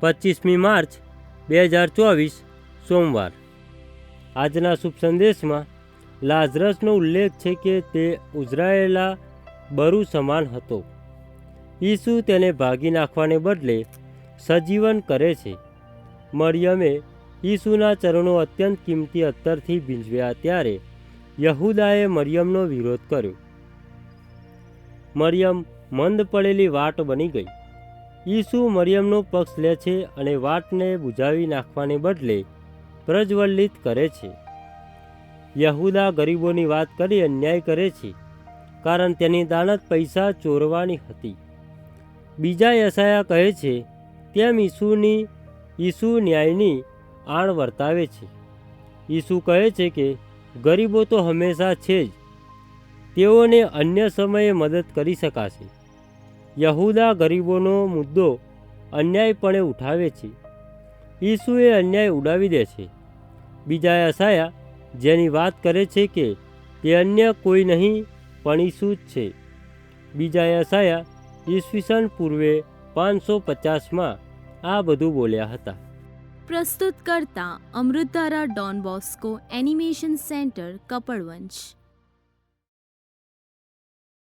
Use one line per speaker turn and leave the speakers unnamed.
પચીસમી March, બે હજાર ચોવીસ, સોમવાર. આજના શુભ સંદેશમાં લાઝરસનો ઉલ્લેખ છે કે તે ઉજરાયેલા બરુ સમાન હતો. ઈસુ તેને ભાગી નાખવાને બદલે સજીવન કરે છે. મરિયમે ઈસુના ચરણો અત્યંત કિંમતી અત્તરથી ભીંજવ્યા ત્યારે યહુદાએ મરિયમનો વિરોધ કર્યો. મરિયમ મંદ પડેલી વાટ બની ગઈ. ઈસુ મરિયમનો પક્ષ લે છે અને વાતને બુઝાવી નાખવાને બદલે પ્રજ્વલિત કરે છે. યહુદા ગરીબોની વાત કરી અન્યાય કરે છે, કારણ તેની દાનત પૈસા ચોરવાની હતી. બીજા યસાયા કહે છે, તેમ ઈસુની, ઈસુ ન્યાયની આણ વર્તાવે છે. ઈસુ કહે છે કે, ગરીબો તો હંમેશા છે જ. તેઓને અન્ય સમયે મદદ કરી શકાશે. યહુદા ગરીબોનો મુદ્દો અન્યાયપણે ઉઠાવે છે. ઈસુએ અન્યાય ઉડાવી દે છે. બીજા અસાયા જેની વાત કરે છે કે તે અન્ય કોઈ નહીં, પણ ઈસુ જ છે. બીજા અસાયા ઈસવીસન પૂર્વે પાંચસો પચાસમાં આ બધું બોલ્યા હતા.
પ્રસ્તુત કરતા Amritdhara Don Bosco animation centre Kapadvanj